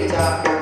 TikTok.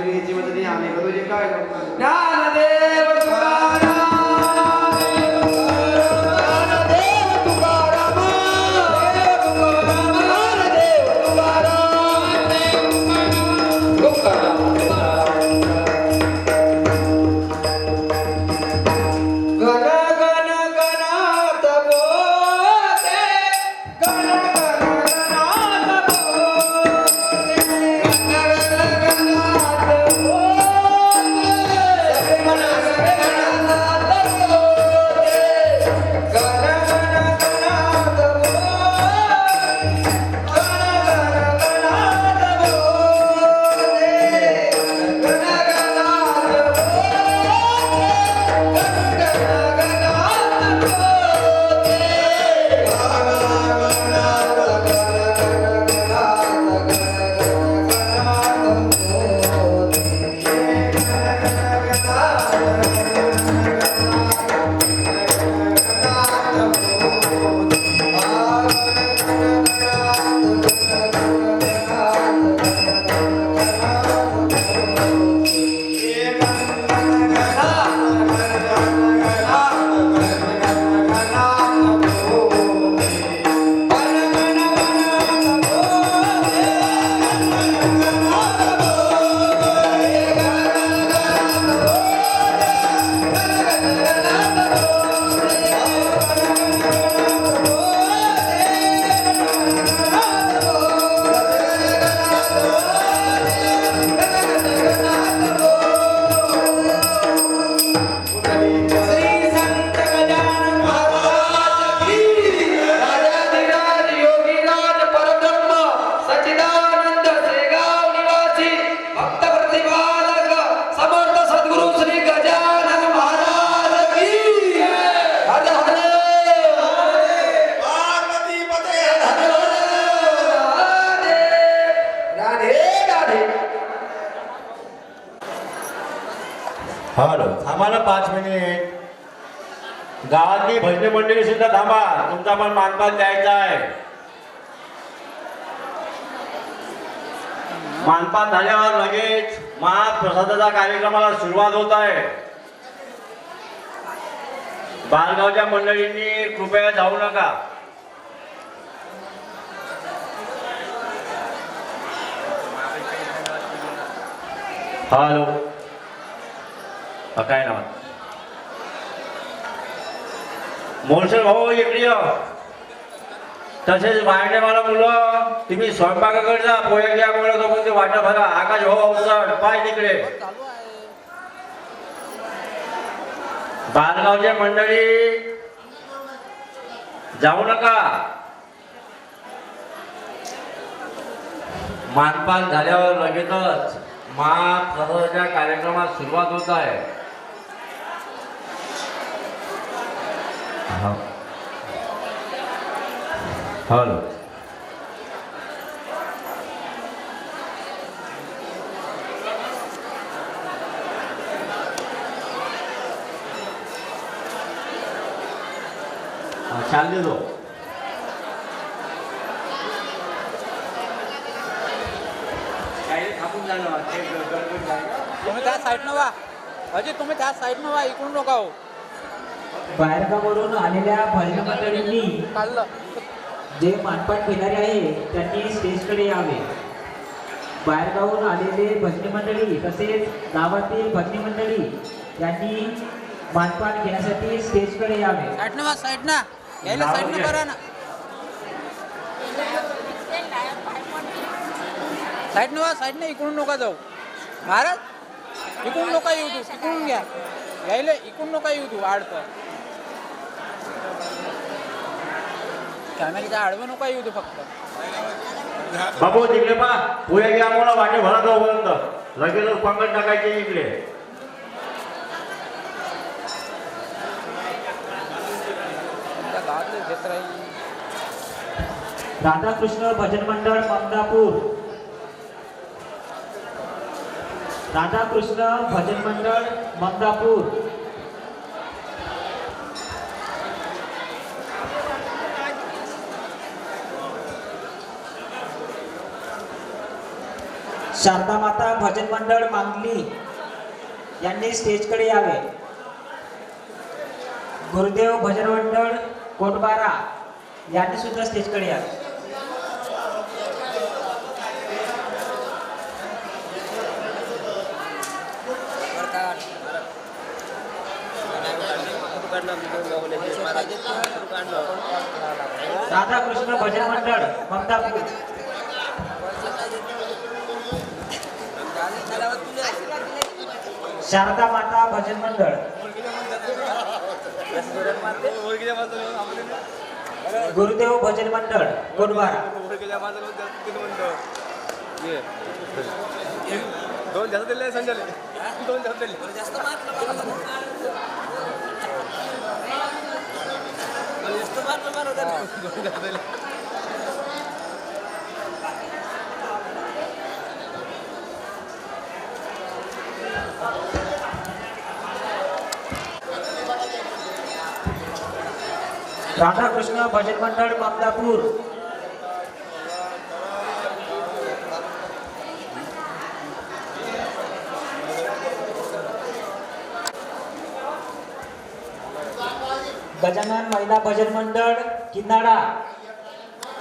गिरीची मदती आम्ही करू जे काय ज्ञानदेव हॅलो थांबा पाच मिनिट. गावातली भजनी मंडळी सुद्धा थांबा. तुमचा पण मानपान द्यायचा आहे. मानपान झाल्यावर लगेच महाप्रसादाच्या कार्यक्रमाला सुरुवात होत आहे. बालगावच्या मंडळींनी कृपया जाऊ नका. हॅलो. काय नाव मोलसर भाऊ इकडे तसेच बाहेरने मला मुलं तुम्ही स्वयंपाकाकडे जा पोहे घ्या मुलं तो वाटा भरा आकाश भाऊ चढ पाय तिकडे. बालगावच्या मंडळी जाऊ नका. मानपान झाल्यावर लगेचच महाप्रसादाच्या कार्यक्रमात सुरुवात होत आहे. हॅलो. चाल दे दो तुम्ही त्या साईडनं वा. अजय तुम्ही त्या साईडनं वा इकडून नका हो. बाहेरगावावरून आलेल्या भजन मंडळींनी जे मानपान घेणारे आहे त्यांनी स्टेजकडे यावे. बाहेरगावून आलेले भजनी मंडळी तसेच गावातील भजनी मंडळी यांनी मानपान घेण्यासाठी स्टेजकडे यावे. साईडनं करा ना. साईडनं वा साईडनं इकडून नका जाऊ. महाराज इकडून नका येऊ तू. इकडून घ्या. यायला इकडून नका येऊ तू आडतं. आडवं नका येऊ तू फक्त. बाबू तिकडे पा. पुढे घ्या मला वाटे भरा जाऊपर्यंत लगेच पंगत टाकायचे इकडे राधाकृष्ण भजन मंडळ ममदापूर. राधाकृष्ण भजन मंडळ ममदापूर. शारदा माता भजन मंडळ मांगली यांनी स्टेजकडे यावे. गुरुदेव भजन मंडळ कोटबारा यांनी सुद्धा स्टेजकडे यावे. राधाकृष्ण भजन मंडळ ममतापूर. शारदा माता भजन मंडळ. गुरुदेव भजन मंडळ कोटबारा दोन जास्त दिले संजय दोन जास्त दिले जास्त राधाकृष्ण भजन मंडळ ममदापूर गजानन महिला भजन मंडळ किन्नाडा.